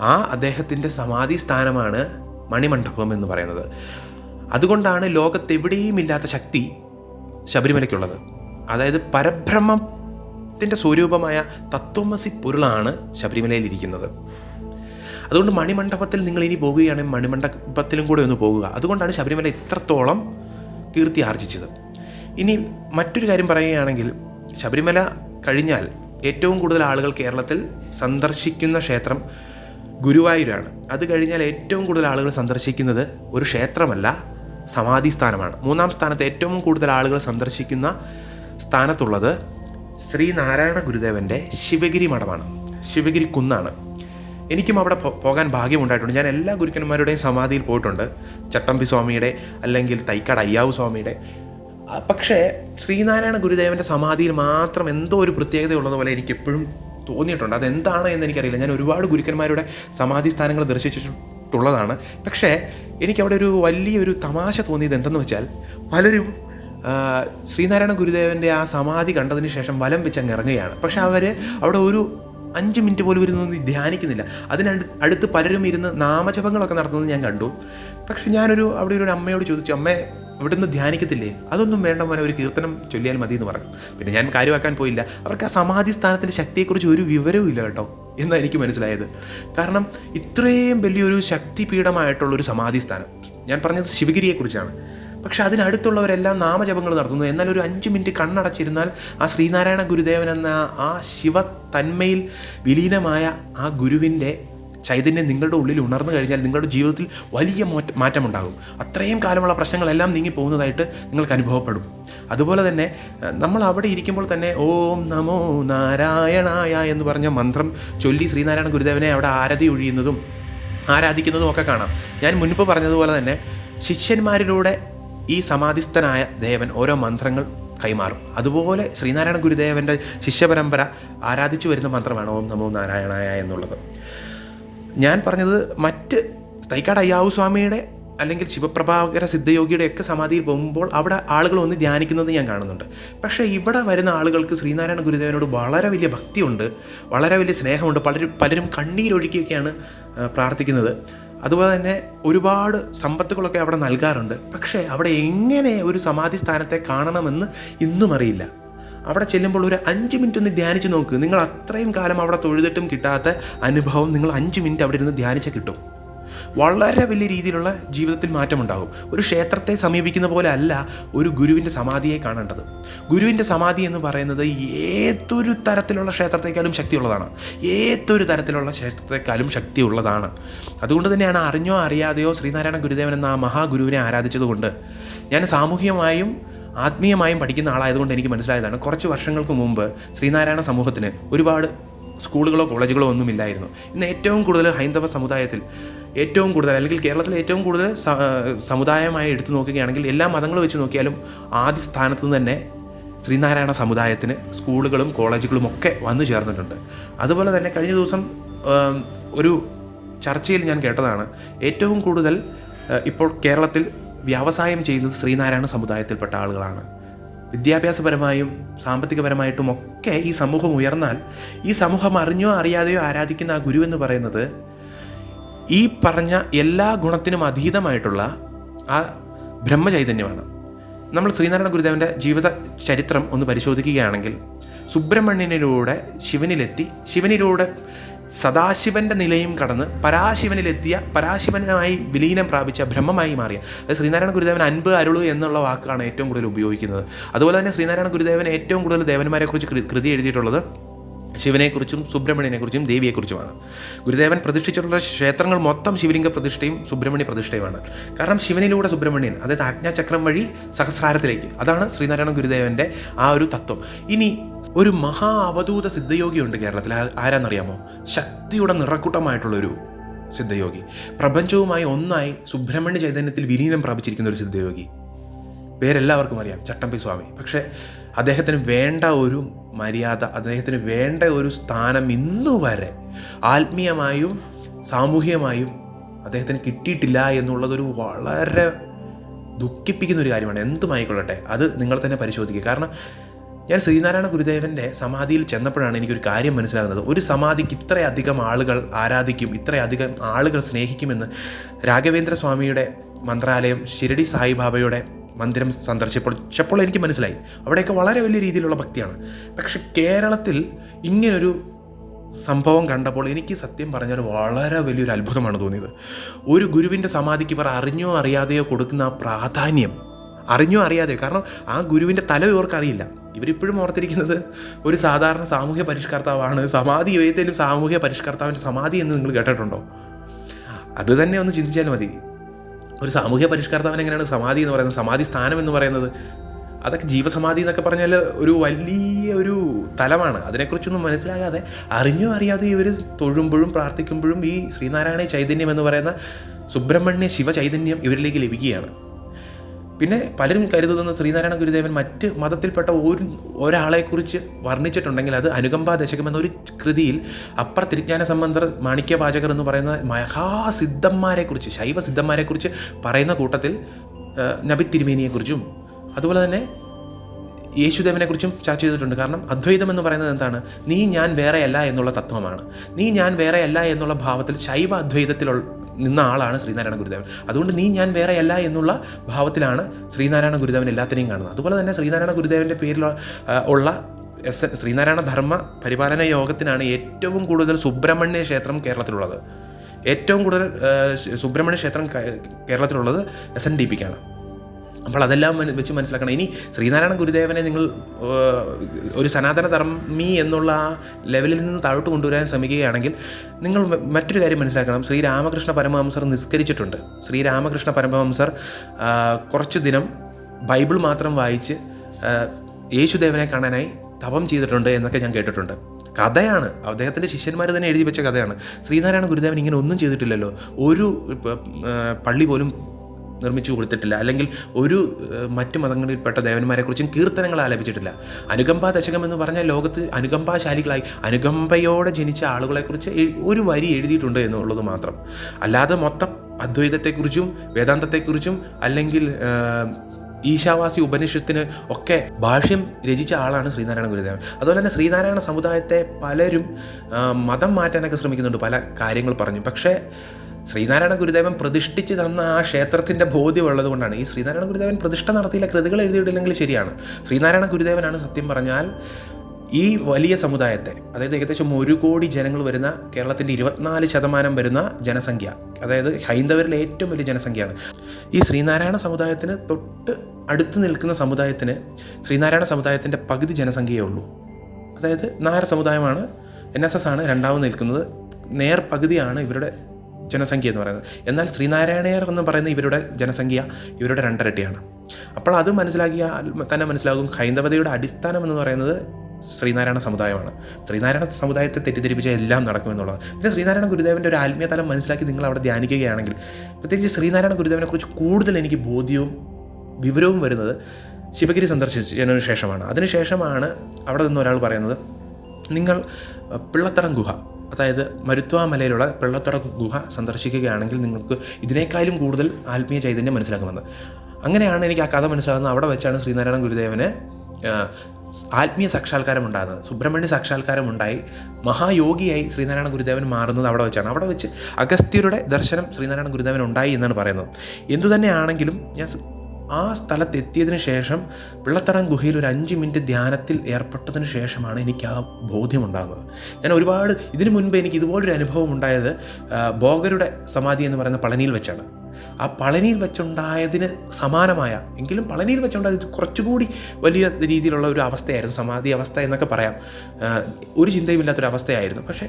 ആ അദ്ദേഹത്തിന്റെ സമാധി സ്ഥാനമാണ് മണിമണ്ഡപം എന്ന് പറയുന്നത്. അതുകൊണ്ടാണ് ലോകത്തെവിടെയും ഇല്ലാത്ത ശക്തി ശബരിമലയ്ക്കുള്ളത്. അതായത് പരബ്രഹ്മത്തിന്റെ സ്വരൂപമായ തത്വമസി പൊരുളാണ് ശബരിമലയിൽ ഇരിക്കുന്നത് അതുകൊണ്ട് മണിമണ്ഡപത്തിൽ നിങ്ങൾ ഇനി പോകുകയാണെങ്കിൽ മണിമണ്ഡപത്തിലും കൂടെ ഒന്ന് പോകുക അതുകൊണ്ടാണ് ശബരിമല ഇത്രത്തോളം കീർത്തി ആർജിച്ചത്. ഇനി മറ്റൊരു കാര്യം പറയുകയാണെങ്കിൽ ശബരിമല കഴിഞ്ഞാൽ ഏറ്റവും കൂടുതൽ ആളുകൾ കേരളത്തിൽ സന്ദർശിക്കുന്ന ക്ഷേത്രം ഗുരുവായൂരാണ്. അത് കഴിഞ്ഞാൽ ഏറ്റവും കൂടുതൽ ആളുകൾ സന്ദർശിക്കുന്നത് ഒരു ക്ഷേത്രമല്ല സമാധി സ്ഥാനമാണ്. മൂന്നാം സ്ഥാനത്ത് ഏറ്റവും കൂടുതൽ ആളുകൾ സന്ദർശിക്കുന്ന സ്ഥാനത്തുള്ളത് ശ്രീനാരായണ ഗുരുദേവന്റെ ശിവഗിരി മഠമാണ്. ശിവഗിരി കുന്നാണ്. എനിക്കും അവിടെ പോകാൻ ഭാഗ്യമുണ്ടായിട്ടുണ്ട്. ഞാൻ എല്ലാ ഗുരുക്കന്മാരുടെയും സമാധിയിൽ പോയിട്ടുണ്ട്. ചട്ടമ്പി സ്വാമിയുടെ അല്ലെങ്കിൽ തൈക്കാട് അയ്യാവു സ്വാമിയുടെ പക്ഷേ ശ്രീനാരായണ ഗുരുദേവന്റെ സമാധിയിൽ മാത്രം എന്തോ ഒരു പ്രത്യേകതയുള്ളത് പോലെ എനിക്ക് എപ്പോഴും തോന്നിയിട്ടുണ്ട്. അതെന്താണ് എന്ന് എനിക്കറിയില്ല. ഞാൻ ഒരുപാട് ഗുരുക്കന്മാരുടെ സമാധി സ്ഥാനങ്ങൾ ദർശിച്ചിട്ടുള്ളതാണ്. പക്ഷേ എനിക്കവിടെ ഒരു വലിയൊരു തമാശ തോന്നിയത് എന്തെന്ന് വെച്ചാൽ പലരും ശ്രീനാരായണ ഗുരുദേവന്റെ ആ സമാധി കണ്ടതിന് ശേഷം വലം വെച്ച് അങ്ങ് ഇറങ്ങുകയാണ്. പക്ഷെ അവർ അവിടെ ഒരു അഞ്ച് മിനിറ്റ് പോലും ഇരുന്ന് ധ്യാനിക്കുന്നില്ല. അതിനടു അടുത്ത് പലരും ഇരുന്ന് നാമജപങ്ങളൊക്കെ നടത്തുന്നത് ഞാൻ കണ്ടു. പക്ഷെ ഞാനൊരു അവിടെ ഒരു അമ്മയോട് ചോദിച്ചു അമ്മേ ഇവിടെ നിന്ന് ധ്യാനിക്കത്തില്ലേ? അതൊന്നും വേണ്ട മോനെ ഒരു കീർത്തനം ചൊല്ലിയാൽ മതി എന്ന് പറഞ്ഞു. പിന്നെ ഞാൻ കാര്യമാക്കാൻ പോയില്ല. അവർക്ക് ആ സമാധി സ്ഥാനത്തിന്റെ ശക്തിയെക്കുറിച്ച് ഒരു വിവരവും ഇല്ല കേട്ടോ എന്നാണ് എനിക്ക് മനസ്സിലായത്. കാരണം ഇത്രയും വലിയൊരു ശക്തിപീഠമായിട്ടുള്ളൊരു സമാധി സ്ഥാനം ഞാൻ പറഞ്ഞത് ശിവഗിരിയെക്കുറിച്ചാണ്. പക്ഷെ അതിനടുത്തുള്ളവരെല്ലാം നാമജപങ്ങൾ നടത്തുന്നു. എന്നാൽ ഒരു അഞ്ച് മിനിറ്റ് കണ്ണടച്ചിരുന്നാൽ ആ ശ്രീനാരായണ ഗുരുദേവൻ എന്ന ആ ശിവ തന്മയിൽ വിലീനമായ ആ ഗുരുവിന്റെ ചൈതന്യം നിങ്ങളുടെ ഉള്ളിൽ ഉണർന്നു കഴിഞ്ഞാൽ നിങ്ങളുടെ ജീവിതത്തിൽ വലിയ മാറ്റം മാറ്റമുണ്ടാകും. അത്രയും കാലമുള്ള പ്രശ്നങ്ങളെല്ലാം നീങ്ങി പോകുന്നതായിട്ട് നിങ്ങൾക്ക് അനുഭവപ്പെടും. അതുപോലെ തന്നെ നമ്മൾ അവിടെ ഇരിക്കുമ്പോൾ തന്നെ ഓം നമോ നാരായണായ എന്ന് പറഞ്ഞ മന്ത്രം ചൊല്ലി ശ്രീനാരായണ ഗുരുദേവനെ അവിടെ ആരതി ഒഴിയുന്നതും ആരാധിക്കുന്നതും ഒക്കെ കാണാം. ഞാൻ മുൻപ് പറഞ്ഞതുപോലെ തന്നെ ശിഷ്യന്മാരിലൂടെ ഈ സമാധിസ്ഥനായ ദേവൻ ഓരോ മന്ത്രങ്ങൾ കൈമാറും. അതുപോലെ ശ്രീനാരായണ ഗുരുദേവന്റെ ശിഷ്യപരമ്പര ആരാധിച്ചു വരുന്ന മന്ത്രമാണ് ഓം നമോ നാരായണായ എന്നുള്ളത്. ഞാൻ പറഞ്ഞത് മറ്റ് തൈക്കാട് അയ്യാവു സ്വാമിയുടെ അല്ലെങ്കിൽ ശിവപ്രഭാകര സിദ്ധയോഗിയുടെ ഒക്കെ സമാധിയിൽ പോകുമ്പോൾ അവിടെ ആളുകൾ ഒന്ന് ധ്യാനിക്കുന്നത് ഞാൻ കാണുന്നുണ്ട്. പക്ഷേ ഇവിടെ വരുന്ന ആളുകൾക്ക് ശ്രീനാരായണ ഗുരുദേവനോട് വളരെ വലിയ ഭക്തിയുണ്ട് വളരെ വലിയ സ്നേഹമുണ്ട് പലരും പലരും കണ്ണീരൊഴുക്കിയൊക്കെയാണ് പ്രാർത്ഥിക്കുന്നത്. അതുപോലെ തന്നെ ഒരുപാട് സമ്പത്തുകളൊക്കെ അവിടെ നൽകാറുണ്ട്. പക്ഷേ അവിടെ എങ്ങനെ ഒരു സമാധി സ്ഥാനത്തെ കാണണമെന്ന് ഇന്നും അറിയില്ല. അവിടെ ചെല്ലുമ്പോൾ ഒരു അഞ്ച് മിനിറ്റ് ഒന്ന് ധ്യാനിച്ച് നോക്ക്. നിങ്ങൾ അത്രയും കാലം അവിടെ തൊഴുതിട്ടും കിട്ടാത്ത അനുഭവം നിങ്ങൾ അഞ്ച് മിനിറ്റ് അവിടെ ഇരുന്ന് ധ്യാനിച്ചാൽ കിട്ടും. വളരെ വലിയ രീതിയിലുള്ള ജീവിതത്തിൽ മാറ്റമുണ്ടാകും. ഒരു ക്ഷേത്രത്തെ സമീപിക്കുന്ന പോലെ അല്ല ഒരു ഗുരുവിന്റെ സമാധിയെ കാണേണ്ടത്. ഗുരുവിന്റെ സമാധി എന്ന് പറയുന്നത് ഏതൊരു തരത്തിലുള്ള ക്ഷേത്രത്തെക്കാളും ശക്തിയുള്ളതാണ്. ഏതൊരു തരത്തിലുള്ള ക്ഷേത്രത്തെക്കാളും ശക്തിയുള്ളതാണ്. അതുകൊണ്ട് തന്നെയാണ് അറിഞ്ഞോ അറിയാതെയോ ശ്രീനാരായണ ഗുരുദേവൻ എന്ന ആ മഹാഗുരുവിനെ ആരാധിച്ചതുകൊണ്ട്. ഞാൻ സാമൂഹികമായും ആത്മീയമായും പഠിക്കുന്ന ആളായതുകൊണ്ട് എനിക്ക് മനസ്സിലായതാണ്. കുറച്ച് വർഷങ്ങൾക്ക് മുമ്പ് ശ്രീനാരായണ സമൂഹത്തിന് ഒരുപാട് സ്കൂളുകളോ കോളേജുകളോ ഒന്നുമില്ലായിരുന്നു. ഇന്ന് ഏറ്റവും കൂടുതൽ ഹൈന്ദവ സമുദായത്തിൽ ഏറ്റവും കൂടുതൽ അല്ലെങ്കിൽ കേരളത്തിലെ ഏറ്റവും കൂടുതൽ സമുദായമായി എടുത്തു നോക്കുകയാണെങ്കിൽ എല്ലാ മതങ്ങളും വെച്ച് നോക്കിയാലും ആദ്യ സ്ഥാനത്ത് തന്നെ ശ്രീനാരായണ സമുദായത്തിന് സ്കൂളുകളും കോളേജുകളും ഒക്കെ വന്നു ചേർന്നിട്ടുണ്ട്. അതുപോലെ തന്നെ കഴിഞ്ഞ ദിവസം ഒരു ചർച്ചയിൽ ഞാൻ കേട്ടതാണ്. ഏറ്റവും കൂടുതൽ ഇപ്പോൾ കേരളത്തിൽ വ്യവസായം ചെയ്യുന്നത് ശ്രീനാരായണ സമുദായത്തിൽപ്പെട്ട ആളുകളാണ്. വിദ്യാഭ്യാസപരമായും സാമ്പത്തികപരമായിട്ടും ഒക്കെ ഈ സമൂഹം ഉയർന്നാൽ ഈ സമൂഹം അറിഞ്ഞോ അറിയാതെയോ ആരാധിക്കുന്ന ആ ഗുരു എന്ന് പറയുന്നത് ഈ പറഞ്ഞ എല്ലാ ഗുണത്തിനും അതീതമായിട്ടുള്ള ആ ബ്രഹ്മചൈതന്യമാണ്. നമ്മൾ ശ്രീനാരായണ ഗുരുദേവന്റെ ജീവിത ചരിത്രം ഒന്ന് പരിശോധിക്കുകയാണെങ്കിൽ സുബ്രഹ്മണ്യനിലൂടെ ശിവനിലെത്തി ശിവനിലൂടെ സദാശിവന്റെ നിലയും കടന്ന് പരാശിവനിലെത്തിയ പരാശിവനായി വിലീനം പ്രാപിച്ച ബ്രഹ്മമായി മാറിയ. അത് ശ്രീനാരായണ ഗുരുദേവൻ അൻപ് അരുൾ എന്നുള്ള വാക്കാണ് ഏറ്റവും കൂടുതൽ ഉപയോഗിക്കുന്നത്. അതുപോലെ തന്നെ ശ്രീനാരായണ ഗുരുദേവൻ ഏറ്റവും കൂടുതൽ ദേവന്മാരെക്കുറിച്ച് കൃതി എഴുതിയിട്ടുള്ളത് ശിവനെക്കുറിച്ചും സുബ്രഹ്മണ്യനെക്കുറിച്ചും ദേവിയെക്കുറിച്ചുമാണ്. ഗുരുദേവൻ പ്രതിഷ്ഠിച്ചിട്ടുള്ള ക്ഷേത്രങ്ങൾ മൊത്തം ശിവലിംഗ പ്രതിഷ്ഠയും സുബ്രഹ്മണ്യ പ്രതിഷ്ഠയുമാണ്. കാരണം ശിവനിലൂടെ സുബ്രഹ്മണ്യൻ അതായത് ആജ്ഞാചക്രം വഴി സഹസ്രാരത്തിലേക്ക് അതാണ് ശ്രീനാരായണ ഗുരുദേവന്റെ ആ ഒരു തത്വം. ഇനി ഒരു മഹാ അവധൂത സിദ്ധയോഗിയുണ്ട് കേരളത്തിൽ. ആരാന്നറിയാമോ? ശക്തിയുടെ നിറക്കൂട്ടമായിട്ടുള്ളൊരു സിദ്ധയോഗി. പ്രപഞ്ചവുമായി ഒന്നായി സുബ്രഹ്മണ്യ ചൈതന്യത്തിൽ വിലീനം പ്രാപിച്ചിരിക്കുന്ന ഒരു സിദ്ധയോഗി. പേരെല്ലാവർക്കും അറിയാം ചട്ടമ്പി സ്വാമി പക്ഷേ അദ്ദേഹത്തിന് വേണ്ട ഒരു മര്യാദ അദ്ദേഹത്തിന് വേണ്ട ഒരു സ്ഥാനം ഇന്നുവരെ ആത്മീയമായും സാമൂഹികമായും അദ്ദേഹത്തിന് കിട്ടിയിട്ടില്ല എന്നുള്ളതൊരു വളരെ ദുഃഖിപ്പിക്കുന്ന ഒരു കാര്യമാണ്. എന്തുമായിക്കൊള്ളട്ടെ അത് നിങ്ങൾ തന്നെ പരിശോധിക്കുക. കാരണം ഞാൻ ശ്രീനാരായണ ഗുരുദേവന്റെ സമാധിയിൽ ചെന്നപ്പോഴാണ് എനിക്കൊരു കാര്യം മനസ്സിലാകുന്നത്. ഒരു സമാധിക്ക് ഇത്രയധികം ആളുകൾ ആരാധിക്കും ഇത്രയധികം ആളുകൾ സ്നേഹിക്കുമെന്ന് രാഘവേന്ദ്ര സ്വാമിയുടെ മന്ത്രാലയം ശിരടി സായിബാബയുടെ മന്ദിരം സന്ദർശിച്ചപ്പോൾ ചപ്പോൾ എനിക്ക് മനസ്സിലായി. അവിടെയൊക്കെ വളരെ വലിയ രീതിയിലുള്ള ഭക്തിയാണ്. പക്ഷെ കേരളത്തിൽ ഇങ്ങനൊരു സംഭവം കണ്ടപ്പോൾ എനിക്ക് സത്യം പറഞ്ഞാൽ വളരെ വലിയൊരു അത്ഭുതമാണ് തോന്നിയത്. ഒരു ഗുരുവിന്റെ സമാധിക്ക് ഇവർ അറിഞ്ഞോ അറിയാതെയോ കൊടുക്കുന്ന ആ പ്രാധാന്യം അറിഞ്ഞോ അറിയാതെയോ കാരണം ആ ഗുരുവിന്റെ തല ഇവർക്കറിയില്ല. ഇവരിപ്പോഴും ഓർത്തിരിക്കുന്നത് ഒരു സാധാരണ സാമൂഹ്യ പരിഷ്കർത്താവാണ്. സമാധി ഏതെങ്കിലും സാമൂഹ്യ പരിഷ്കർത്താവിന്റെ സമാധി എന്ന് നിങ്ങൾ കേട്ടിട്ടുണ്ടോ? അത് തന്നെ ഒന്ന് ചിന്തിച്ചാൽ മതി. ഒരു സാമൂഹ്യ പരിഷ്കർത്താവൻ എങ്ങനെയാണ് സമാധി എന്ന് പറയുന്നത്? സമാധി സ്ഥാനം എന്ന് പറയുന്നത്? അതൊക്കെ ജീവസമാധി എന്നൊക്കെ പറഞ്ഞാൽ ഒരു വലിയ ഒരു തലമാണ്. അതിനെക്കുറിച്ചൊന്നും മനസ്സിലാകാതെ അറിഞ്ഞോ അറിയാതെ ഇവർ തൊഴുമ്പോഴും പ്രാർത്ഥിക്കുമ്പോഴും ഈ ശ്രീനാരായണ ചൈതന്യം എന്ന് പറയുന്ന സുബ്രഹ്മണ്യ ശിവ ചൈതന്യം ഇവരിലേക്ക് ലഭിക്കുകയാണ്. പിന്നെ പലരും കരുതുന്ന ശ്രീനാരായണ ഗുരുദേവൻ മറ്റ് മതത്തിൽപ്പെട്ട ഒരു ഒരാളെക്കുറിച്ച് വർണിച്ചിട്ടുണ്ടെങ്കിൽ അത് അനുകമ്പാ ദശകം എന്നൊരു കൃതിയിൽ അപ്പർ തിരുജ്ഞാന സംബന്ധർ മാണിക്യവാചകർ എന്ന് പറയുന്ന മഹാസിദ്ധന്മാരെക്കുറിച്ച് ശൈവ സിദ്ധന്മാരെക്കുറിച്ച് പറയുന്ന കൂട്ടത്തിൽ നബി തിരുമേനിയെക്കുറിച്ചും അതുപോലെ തന്നെ യേശുദേവനെക്കുറിച്ചും ചർച്ച ചെയ്തിട്ടുണ്ട്. കാരണം അദ്വൈതം എന്ന് പറയുന്നത് എന്താണ്? നീ ഞാൻ വേറെയല്ല എന്നുള്ള തത്വമാണ്. നീ ഞാൻ വേറെയല്ല എന്നുള്ള ഭാവത്തിൽ ശൈവ അദ്വൈതത്തിൽ നിന്ന ആളാണ് ശ്രീനാരായണ ഗുരുദേവൻ. അതുകൊണ്ട് നീ ഞാൻ വേറെ അല്ല എന്നുള്ള ഭാവത്തിലാണ് ശ്രീനാരായണ ഗുരുദേവൻ എല്ലാത്തിനെയും കാണുന്നത്. അതുപോലെ തന്നെ ശ്രീനാരായണ ഗുരുദേവന്റെ പേരിൽ ഉള്ള എസ് ശ്രീനാരായണ ധർമ്മ പരിപാലന യോഗത്തിനാണ് ഏറ്റവും കൂടുതൽ സുബ്രഹ്മണ്യ ക്ഷേത്രം കേരളത്തിലുള്ളത്. ഏറ്റവും കൂടുതൽ സുബ്രഹ്മണ്യ ക്ഷേത്രം കേരളത്തിലുള്ളത് എസ് എൻ ഡി പിക്കാണ് അപ്പോൾ അതെല്ലാം വെച്ച് മനസ്സിലാക്കണം. ഇനി ശ്രീനാരായണ ഗുരുദേവനെ നിങ്ങൾ ഒരു സനാതന ധർമ്മി എന്നുള്ള ആ ലെവലിൽ നിന്ന് താഴോട്ട് കൊണ്ടുവരാൻ ശ്രമിക്കുകയാണെങ്കിൽ നിങ്ങൾ മറ്റൊരു കാര്യം മനസ്സിലാക്കണം. ശ്രീരാമകൃഷ്ണ പരമഹംസർ നിസ്കരിച്ചിട്ടുണ്ട്. ശ്രീരാമകൃഷ്ണ പരമഹംസർ കുറച്ച് കുറച്ചു ദിനം ബൈബിൾ മാത്രം വായിച്ച് യേശുദേവനെ കാണാനായി തപം ചെയ്തിട്ടുണ്ട് എന്നൊക്കെ ഞാൻ കേട്ടിട്ടുണ്ട്. കഥയാണ്. അദ്ദേഹത്തിന്റെ ശിഷ്യന്മാർ തന്നെ എഴുതി വെച്ച കഥയാണ്. ശ്രീനാരായണ ഗുരുദേവൻ ഇങ്ങനെ ഒന്നും ചെയ്തിട്ടില്ലല്ലോ. ഒരു പള്ളി പോലും നിർമ്മിച്ചു കൊടുത്തിട്ടില്ല. അല്ലെങ്കിൽ ഒരു മറ്റ് മതങ്ങളിൽപ്പെട്ട ദേവന്മാരെക്കുറിച്ചും കീർത്തനങ്ങൾ ആലപിച്ചിട്ടില്ല. അനുകമ്പ ദശകം എന്ന് പറഞ്ഞാൽ ലോകത്ത് അനുകമ്പാശാലികളായി അനുകമ്പയോടെ ജനിച്ച ആളുകളെക്കുറിച്ച് ഒരു വരി എഴുതിയിട്ടുണ്ട് എന്നുള്ളത് മാത്രം. അല്ലാതെ മൊത്തം അദ്വൈതത്തെക്കുറിച്ചും വേദാന്തത്തെക്കുറിച്ചും അല്ലെങ്കിൽ ഈശാവാസി ഉപനിഷത്തിന് ഒക്കെ ഭാഷ്യം രചിച്ച ആളാണ് ശ്രീനാരായണ ഗുരുദേവൻ. അതുപോലെ തന്നെ ശ്രീനാരായണ സമുദായത്തെ പലരും മതം മാറ്റാനൊക്കെ ശ്രമിക്കുന്നുണ്ട്. പല കാര്യങ്ങൾ പറഞ്ഞു. പക്ഷേ ശ്രീനാരായണ ഗുരുദേവൻ പ്രതിഷ്ഠിച്ച് തന്ന ആ ക്ഷേത്രത്തിന്റെ ബോധ്യമുള്ളത് കൊണ്ടാണ്. ഈ ശ്രീനാരായണ ഗുരുദേവൻ പ്രതിഷ്ഠ നടത്തിയില്ല കൃതികൾ എഴുതിയിട്ടില്ലെങ്കിൽ ശരിയാണ്. ശ്രീനാരായണ ഗുരുദേവനാണ് സത്യം പറഞ്ഞാൽ ഈ വലിയ സമുദായത്തെ അതായത് ഏകദേശം ഒരു കോടി ജനങ്ങൾ വരുന്ന കേരളത്തിന്റെ ഇരുപത്തിനാല് ശതമാനം വരുന്ന ജനസംഖ്യ അതായത് ഹൈന്ദവരിലെ ഏറ്റവും വലിയ ജനസംഖ്യയാണ്. ഈ ശ്രീനാരായണ സമുദായത്തിന് തൊട്ട് അടുത്ത് നിൽക്കുന്ന സമുദായത്തിന് ശ്രീനാരായണ സമുദായത്തിന്റെ പകുതി ജനസംഖ്യയേ ഉള്ളൂ. അതായത് നായർ സമുദായമാണ് എൻ എസ് എസ് ആണ് രണ്ടാമത് നിൽക്കുന്നത്. നേർ പകുതിയാണ് ഇവരുടെ ജനസംഖ്യ എന്ന് പറയുന്നത്. എന്നാൽ ശ്രീനാരായണയർ എന്ന് പറയുന്ന ഇവരുടെ ജനസംഖ്യ ഇവരുടെ രണ്ടരട്ടിയാണ്. അപ്പോൾ അത് മനസ്സിലാക്കിയാൽ തന്നെ മനസ്സിലാകും ഹൈന്ദവതയുടെ അടിസ്ഥാനം എന്ന് പറയുന്നത് ശ്രീനാരായണ സമുദായമാണ്. ശ്രീനാരായണ സമുദായത്തെ തെറ്റിദ്ധരിപ്പിച്ച എല്ലാം നടക്കുമെന്നുള്ളത് പിന്നെ ശ്രീനാരായണ ഗുരുദേവന്റെ ഒരു ആത്മീയ തലം മനസ്സിലാക്കി നിങ്ങൾ അവിടെ ധ്യാനിക്കുകയാണെങ്കിൽ പ്രത്യേകിച്ച് ശ്രീനാരായണ ഗുരുദേവനെക്കുറിച്ച് കൂടുതൽ എനിക്ക് ബോധ്യവും വിവരവും വരുന്നത് ശിവഗിരി സന്ദർശിച്ചതിനു ശേഷമാണ്. അതിനുശേഷമാണ് അവിടെ നിന്ന് ഒരാൾ പറയുന്നത് നിങ്ങൾ പിള്ളത്തടം ഗുഹ അതായത് മരുത്വാമലയിലുള്ള പിള്ളത്തറ ഗുഹ സന്ദർശിക്കുകയാണെങ്കിൽ നിങ്ങൾക്ക് ഇതിനേക്കാളും കൂടുതൽ ആത്മീയ ചൈതന്യം മനസ്സിലാക്കുമെന്ന്. അങ്ങനെയാണ് എനിക്ക് ആ കഥ മനസ്സിലാകുന്നത്. അവിടെ വെച്ചാണ് ശ്രീനാരായണ ഗുരുദേവന് ആത്മീയ സാക്ഷാത്കാരം ഉണ്ടാകുന്നത് സുബ്രഹ്മണ്യ സാക്ഷാത്കാരം ഉണ്ടായി മഹായോഗിയായി ശ്രീനാരായണ ഗുരുദേവൻ മാറുന്നത് അവിടെ വെച്ചാണ്. അവിടെ വെച്ച് അഗസ്ത്യരുടെ ദർശനം ശ്രീനാരായണ ഗുരുദേവൻ ഉണ്ടായി എന്നാണ് പറയുന്നത്. എന്തു തന്നെയാണെങ്കിലും ഞാൻ ആ സ്ഥലത്ത് എത്തിയതിന് ശേഷം വെള്ളത്തടം ഗുഹയിൽ ഒരു അഞ്ച് മിനിറ്റ് ധ്യാനത്തിൽ ഏർപ്പെട്ടതിന് ശേഷമാണ് എനിക്ക് ആ ബോധ്യമുണ്ടാകുന്നത്. ഞാൻ ഒരുപാട് ഇതിനു മുൻപ് എനിക്ക് ഇതുപോലൊരു അനുഭവം ഉണ്ടായത് ബോഗരുടെ സമാധി എന്ന് പറയുന്ന പളനിയിൽ വെച്ചാണ്. ആ പളനിയിൽ വെച്ചുണ്ടായതിന് സമാനമായ എങ്കിലും പളനിയിൽ വെച്ചുണ്ടായത് കുറച്ചുകൂടി വലിയ രീതിയിലുള്ള ഒരു അവസ്ഥയായിരുന്നു സമാധി അവസ്ഥ എന്നൊക്കെ പറയാം. ഒരു ചിന്തയുമില്ലാത്തൊരു അവസ്ഥയായിരുന്നു. പക്ഷേ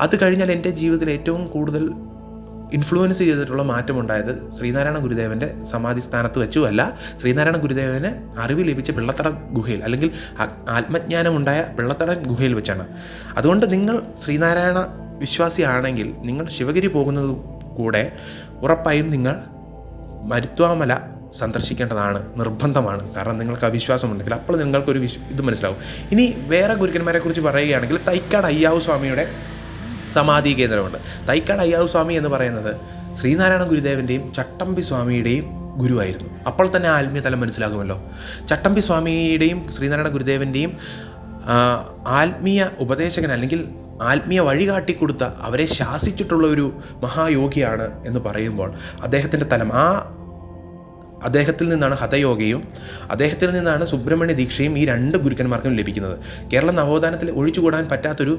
അത് കഴിഞ്ഞാൽ എന്റെ ജീവിതത്തിൽ ഏറ്റവും കൂടുതൽ ഇൻഫ്ലുവൻസ് ചെയ്തിട്ടുള്ള മാറ്റമുണ്ടായത് ശ്രീനാരായണ ഗുരുദേവന്റെ സമാധി സ്ഥാനത്ത് വെച്ചുമല്ല. ശ്രീനാരായണ ഗുരുദേവന് അറിവ് ലഭിച്ച വെള്ളത്തട ഗുഹയിൽ അല്ലെങ്കിൽ ആത്മജ്ഞാനം ആത്മജ്ഞാനമുണ്ടായ വെള്ളത്തട ഗുഹയിൽ വെച്ചാണ്. അതുകൊണ്ട് നിങ്ങൾ ശ്രീനാരായണ വിശ്വാസിയാണെങ്കിൽ നിങ്ങൾ ശിവഗിരി പോകുന്നത് കൂടെ ഉറപ്പായും നിങ്ങൾ മരുത്വാമല സന്ദർശിക്കേണ്ടതാണ് നിർബന്ധമാണ്. കാരണം നിങ്ങൾക്ക് അവിശ്വാസം ഉണ്ടെങ്കിൽ അപ്പോൾ നിങ്ങൾക്കൊരു വിശ്വ ഇത് മനസ്സിലാവും. ഇനി വേറെ ഗുരുക്കന്മാരെക്കുറിച്ച് പറയുകയാണെങ്കിൽ തൈക്കാട് അയ്യാവു സ്വാമിയുടെ സമാധി കേന്ദ്രമുണ്ട്. തൈക്കാട് അയ്യാവ് സ്വാമി എന്ന് പറയുന്നത് ശ്രീനാരായണ ഗുരുദേവന്റെയും ചട്ടമ്പി സ്വാമിയുടെയും ഗുരുവായിരുന്നു. അപ്പോൾ തന്നെ ആത്മീയ തലം മനസ്സിലാകുമല്ലോ. ചട്ടമ്പി സ്വാമിയുടെയും ശ്രീനാരായണ ഗുരുദേവന്റെയും ആത്മീയ ഉപദേശകൻ അല്ലെങ്കിൽ ആത്മീയ വഴി കൊടുത്ത അവരെ ശാസിച്ചിട്ടുള്ള ഒരു മഹായോഗിയാണ് എന്ന് പറയുമ്പോൾ അദ്ദേഹത്തിന്റെ തലം ആ അദ്ദേഹത്തിൽ നിന്നാണ് ഹതയോഗയും അദ്ദേഹത്തിൽ നിന്നാണ് സുബ്രഹ്മണ്യ ദീക്ഷയും ഈ രണ്ട് ഗുരുക്കന്മാർക്കും ലഭിക്കുന്നത്. കേരള നവോത്ഥാനത്തിൽ ഒഴിച്ചുകൂടാൻ പറ്റാത്തൊരു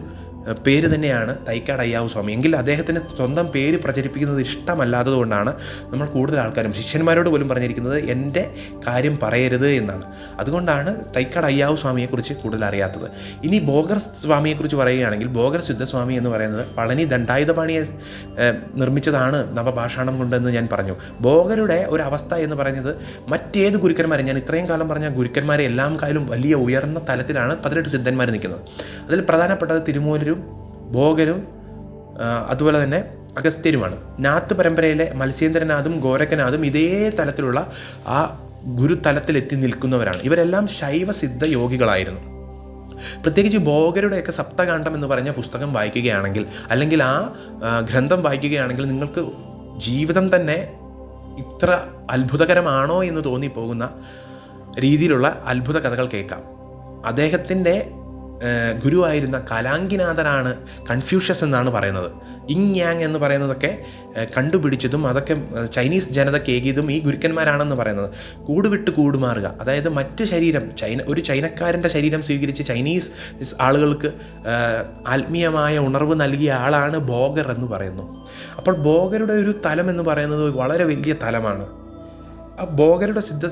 പേര് തന്നെയാണ് തൈക്കാട് അയ്യാവ് സ്വാമി. എങ്കിൽ അദ്ദേഹത്തിന് സ്വന്തം പേര് പ്രചരിപ്പിക്കുന്നത് ഇഷ്ടമല്ലാത്തതുകൊണ്ടാണ് നമ്മൾ കൂടുതൽ ആൾക്കാരും ശിഷ്യന്മാരോട് പോലും പറഞ്ഞിരിക്കുന്നത് എന്റെ കാര്യം പറയരുത് എന്നാണ്. അതുകൊണ്ടാണ് തൈക്കാട് അയ്യാവ് സ്വാമിയെക്കുറിച്ച് കൂടുതൽ അറിയാത്തത്. ഇനി ബോഗർ സ്വാമിയെക്കുറിച്ച് പറയുകയാണെങ്കിൽ ബോഗർ സിദ്ധസ്വാമി എന്ന് പറയുന്നത് പളനി ദണ്ഡായുധപാണിയെ നിർമ്മിച്ചതാണ് നവഭാഷാണം കൊണ്ടെന്ന് ഞാൻ പറഞ്ഞു. ബോഗരുടെ ഒരു അവസ്ഥ എന്ന് പറയുന്നത് മറ്റേത് ഗുരുക്കന്മാരെ ഞാൻ ഇത്രയും കാലം പറഞ്ഞ ഗുരുക്കന്മാരെ എല്ലാം കാലം വലിയ ഉയർന്ന തലത്തിലാണ് പതിനെട്ട് സിദ്ധന്മാർ നിൽക്കുന്നത്. അതിൽ പ്രധാനപ്പെട്ടത് തിരുമൂലരും ഭോഗരും ഭോഗനും അതുപോലെ തന്നെ അഗസ്ത്യരുമാണ്. നാത്ത് പരമ്പരയിലെ മത്സ്യേന്ദ്രനാഥും ഗോരക്കനാഥും ഇതേ തലത്തിലുള്ള ആ ഗുരുതലത്തിലെത്തി നിൽക്കുന്നവരാണ്. ഇവരെല്ലാം ശൈവ സിദ്ധ യോഗികളായിരുന്നു. പ്രത്യേകിച്ച് ഭോഗരുടെയൊക്കെ സപ്തകാണ്ഡം എന്ന് പറഞ്ഞ പുസ്തകം വായിക്കുകയാണെങ്കിൽ അല്ലെങ്കിൽ ആ ഗ്രന്ഥം വായിക്കുകയാണെങ്കിൽ നിങ്ങൾക്ക് ജീവിതം തന്നെ ഇത്ര അത്ഭുതകരമാണോ എന്ന് തോന്നിപ്പോകുന്ന രീതിയിലുള്ള അത്ഭുത കഥകൾ കേൾക്കാം. അദ്ദേഹത്തിന്റെ ഗുരുവായിരുന്ന കലാങ്കിനാഥനാണ് കൺഫ്യൂഷ്യസ് എന്നാണ് പറയുന്നത്. ഇങ് യാങ് എന്ന് പറയുന്നതൊക്കെ കണ്ടുപിടിച്ചതും അതൊക്കെ ചൈനീസ് ജനതയ്ക്ക് ഏകിയതും ഈ ഗുരുക്കന്മാരാണെന്ന് പറയുന്നത്. കൂടുവിട്ട് കൂടുമാറുക. അതായത് മറ്റ് ശരീരം ചൈന ഒരു ചൈനക്കാരന്റെ ശരീരം സ്വീകരിച്ച് ചൈനീസ് ആളുകൾക്ക് ആത്മീയമായ ഉണർവ് നൽകിയ ആളാണ് ബോഗർ എന്ന് പറയുന്നു. അപ്പോൾ ബോഗരുടെ ഒരു തലം എന്ന് പറയുന്നത് വളരെ വലിയ തലമാണ്. ആ ബോഗരുടെ സിദ്ധ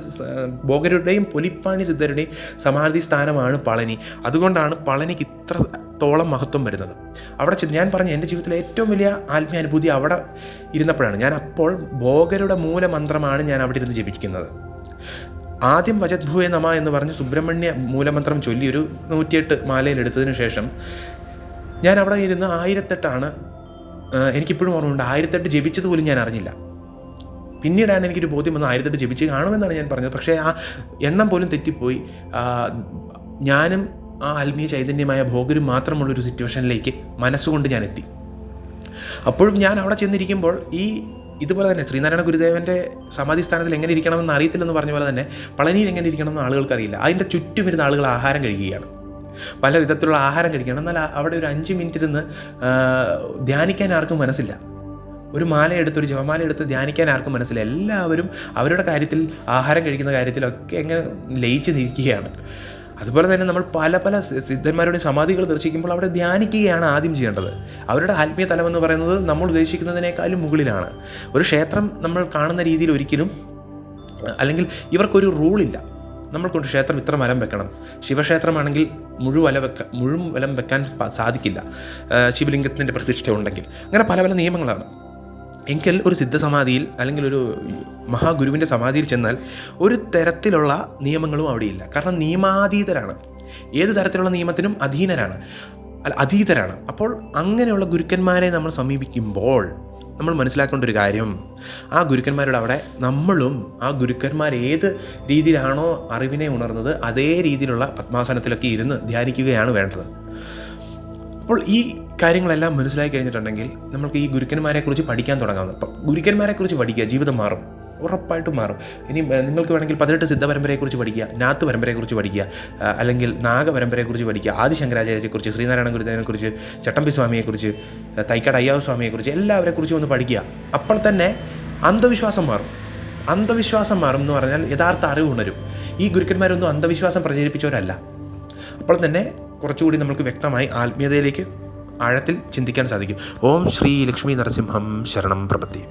ബോഗരുടെയും പുലിപ്പാണി സിദ്ധരുടെയും സമാധി സ്ഥാനമാണ് പളനി. അതുകൊണ്ടാണ് പളനിക്ക് ഇത്രത്തോളം മഹത്വം വരുന്നത്. അവിടെ ഞാൻ പറഞ്ഞ എന്റെ ജീവിതത്തിലെ ഏറ്റവും വലിയ ആത്മീയ അനുഭൂതി അവിടെ ഇരുന്നപ്പോഴാണ്. ഞാൻ അപ്പോൾ ഭോഗരുടെ മൂലമന്ത്രമാണ് ഞാൻ അവിടെ ഇരുന്ന് ജപിക്കുന്നത്. ആദ്യം വജദ്ഭുവെ നമ എന്ന് പറഞ്ഞ് സുബ്രഹ്മണ്യ മൂലമന്ത്രം ചൊല്ലി ഒരു നൂറ്റിയെട്ട് മാലയിലെടുത്തതിന് ശേഷം ഞാൻ അവിടെ ഇരുന്ന് ആയിരത്തെട്ടാണ് എനിക്കിപ്പോഴും ഓർമ്മയുണ്ട്. ആയിരത്തെട്ട് ജപിച്ചത് പോലും ഞാൻ അറിഞ്ഞില്ല. പിന്നീടാണ് എനിക്കൊരു ബോധ്യം വന്നത് ആയിരത്തെട്ട് ജപിച്ച് കാണുമെന്നാണ് ഞാൻ പറഞ്ഞത്. പക്ഷേ ആ എണ്ണം പോലും തെറ്റിപ്പോയി. ഞാനും ആ ആത്മീയ ചൈതന്യമായ ഭോഗരും മാത്രമുള്ളൊരു സിറ്റുവേഷനിലേക്ക് മനസ്സുകൊണ്ട് ഞാൻ എത്തി അപ്പോഴും ഞാൻ അവിടെ ചെന്നിരിക്കുമ്പോൾ ഈ ഇതുപോലെ തന്നെ ശ്രീനാരായണ ഗുരുദേവന്റെ സമാധി സ്ഥാനത്തിൽ എങ്ങനെ ഇരിക്കണമെന്ന് അറിയത്തില്ലെന്ന് പറഞ്ഞ പോലെ തന്നെ പളനിയിൽ എങ്ങനെ ഇരിക്കണമെന്ന് ആളുകൾക്ക് അറിയില്ല. അതിന്റെ ചുറ്റും ഇരുന്ന ആളുകൾ ആഹാരം കഴിക്കുകയാണ്. പല വിധത്തിലുള്ള ആഹാരം കഴിക്കണം എന്നാൽ അവിടെ ഒരു അഞ്ച് മിനിറ്റ് ഇരുന്ന് ധ്യാനിക്കാൻ ആർക്കും മനസ്സില്ല. ഒരു മാല എടുത്ത് ഒരു ജപമാല എടുത്ത് ധ്യാനിക്കാൻ ആർക്കും മനസ്സില്ല എല്ലാവരും അവരുടെ കാര്യത്തിൽ ആഹാരം കഴിക്കുന്ന കാര്യത്തിലൊക്കെ എങ്ങനെ ലയിച്ച് നിൽക്കുകയാണ്. അതുപോലെ തന്നെ നമ്മൾ പല പല സിദ്ധന്മാരുടെ സമാധികൾ ദർശിക്കുമ്പോൾ അവിടെ ധ്യാനിക്കുകയാണ് ആദ്യം ചെയ്യേണ്ടത്. അവരുടെ ആത്മീയ തലം എന്ന് പറയുന്നത് നമ്മൾ ഉദ്ദേശിക്കുന്നതിനേക്കാളും മുകളിലാണ്. ഒരു ക്ഷേത്രം നമ്മൾ കാണുന്ന രീതിയിൽ ഒരിക്കലും അല്ലെങ്കിൽ ഇവർക്കൊരു റൂളില്ല. നമ്മൾക്കൊണ്ട് ക്ഷേത്രം ഇത്ര മരം വെക്കണം. ശിവക്ഷേത്രമാണെങ്കിൽ മുഴുവല വെക്ക മുഴുവൻ വലം വെക്കാൻ സാധിക്കില്ല. ശിവലിംഗത്തിന്റെ പ്രതിഷ്ഠ ഉണ്ടെങ്കിൽ. അങ്ങനെ പല പല നിയമങ്ങളാണ്. എങ്കിൽ ഒരു സിദ്ധസമാധിയിൽ അല്ലെങ്കിൽ ഒരു മഹാഗുരുവിന്റെ സമാധിയിൽ ചെന്നാൽ ഒരു തരത്തിലുള്ള നിയമങ്ങളും അവിടെയില്ല. കാരണം നിയമാതീതരാണ്. ഏത് തരത്തിലുള്ള നിയമത്തിനും അധീനരാണ്. അല്ല അതീതരാണ്. അപ്പോൾ അങ്ങനെയുള്ള ഗുരുക്കന്മാരെ നമ്മൾ സമീപിക്കുമ്പോൾ നമ്മൾ മനസ്സിലാക്കേണ്ട ഒരു കാര്യം ആ ഗുരുക്കന്മാരുടെ അവിടെ നമ്മളും ആ ഗുരുക്കന്മാർ ഏത് രീതിയിലാണോ അറിവിനെ ഉണർന്നത് അതേ രീതിയിലുള്ള പത്മാസനത്തിലൊക്കെ ഇരുന്ന് ധ്യാനിക്കുകയാണ് വേണ്ടത്. അപ്പോൾ ഈ കാര്യങ്ങളെല്ലാം മനസ്സിലാക്കി കഴിഞ്ഞിട്ടുണ്ടെങ്കിൽ നമുക്ക് ഈ ഗുരുക്കന്മാരെക്കുറിച്ച് പഠിക്കാൻ തുടങ്ങാം. ഗുരുക്കന്മാരെക്കുറിച്ച് പഠിക്കുക ജീവിതം മാറും. ഉറപ്പായിട്ടും മാറും. ഇനി നിങ്ങൾക്ക് വേണമെങ്കിൽ പതിനെട്ട് സിദ്ധ പരമ്പരയെക്കുറിച്ച് പഠിക്കുക നാത്ത് പരമ്പരയെക്കുറിച്ച് പഠിക്കുക അല്ലെങ്കിൽ നാഗ പരമ്പരയെക്കുറിച്ച് പഠിക്കുക ആദിശങ്കരാചാര്യരെക്കുറിച്ച് ശ്രീനാരായണ ഗുരുദേവനെക്കുറിച്ച് ചട്ടമ്പി സ്വാമിയെക്കുറിച്ച് തൈക്കാട് അയ്യാവ് സ്വാമിയെക്കുറിച്ച് എല്ലാവരെക്കുറിച്ചും ഒന്ന് പഠിക്കുക. അപ്പോൾ തന്നെ അന്ധവിശ്വാസം മാറും. അന്ധവിശ്വാസം മാറും എന്ന് പറഞ്ഞാൽ യഥാർത്ഥ അറിവ് ഉണരും. ഈ ഗുരുക്കന്മാരൊന്നും അന്ധവിശ്വാസം പ്രചരിപ്പിച്ചവരല്ല. അപ്പോൾ തന്നെ കുറച്ചുകൂടി നമുക്ക് വ്യക്തമായി ആത്മീയതയിലേക്ക് ആഴത്തിൽ ചിന്തിക്കാൻ സാധിക്കും. ഓം ശ്രീ ലക്ഷ്മി നരസിംഹം ശരണം പ്രപത്തി